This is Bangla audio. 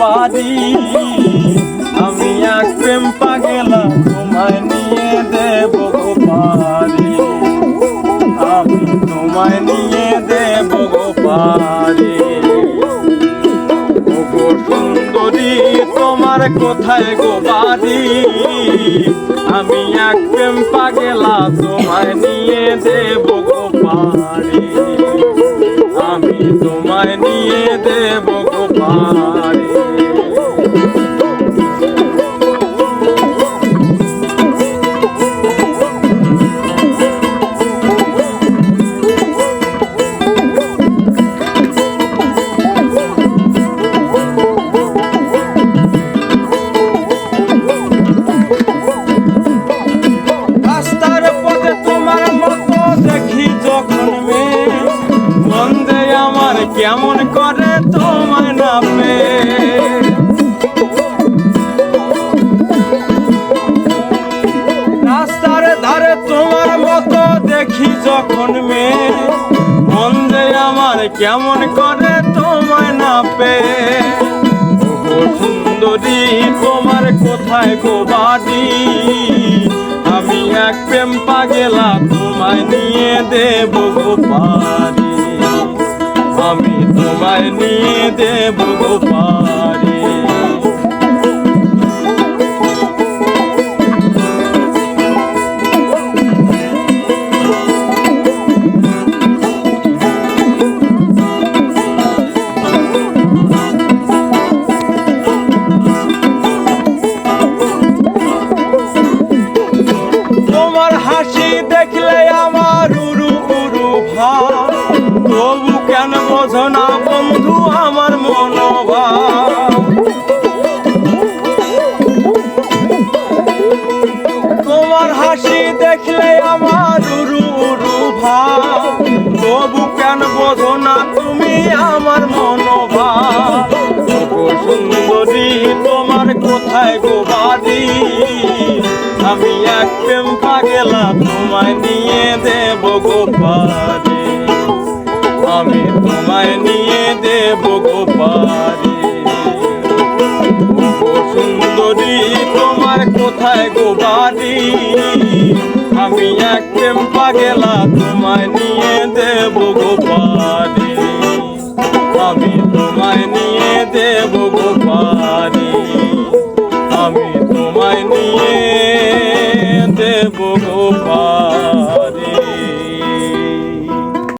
বাড়ি। আমি এক প্রেম পাগেলা, তোমায় নিয়ে দেব গো পারি আমি তোমায় নিয়ে দেব গো পারি ওগো সুন্দরী, তোমার কোথায় গো বাড়ি? আমি এক প্রেম পাগেলা, তোমায় নিয়ে দেব গো পারি আমি তোমায় নিয়ে দেব গো পারি তোমায় না রাস্তার ধারে তোমার মতো দেখি যখন মেয়ে। মন্দে আমার কেমন করে তোমায় না ওগো সুন্দরী, তোমার কোথায় গো বাড়ি? আমি এক প্রেম পাগেলা, তোমায় নিয়ে দেব গো আমি তোমায় নিয়ে দেব গো বোঝো তুমি আমার মনোভাব। সুন্দরী, তোমার কোথায় গো বাড়ি আমি এক প্রেম পাগেলা, তোমায় নিয়ে দেব গো কোথায় গো বাড়ি? আমি এক প্রেম পাগেলা তোমায় নিয়ে দেব গো বাড়ি। আমি তোমায়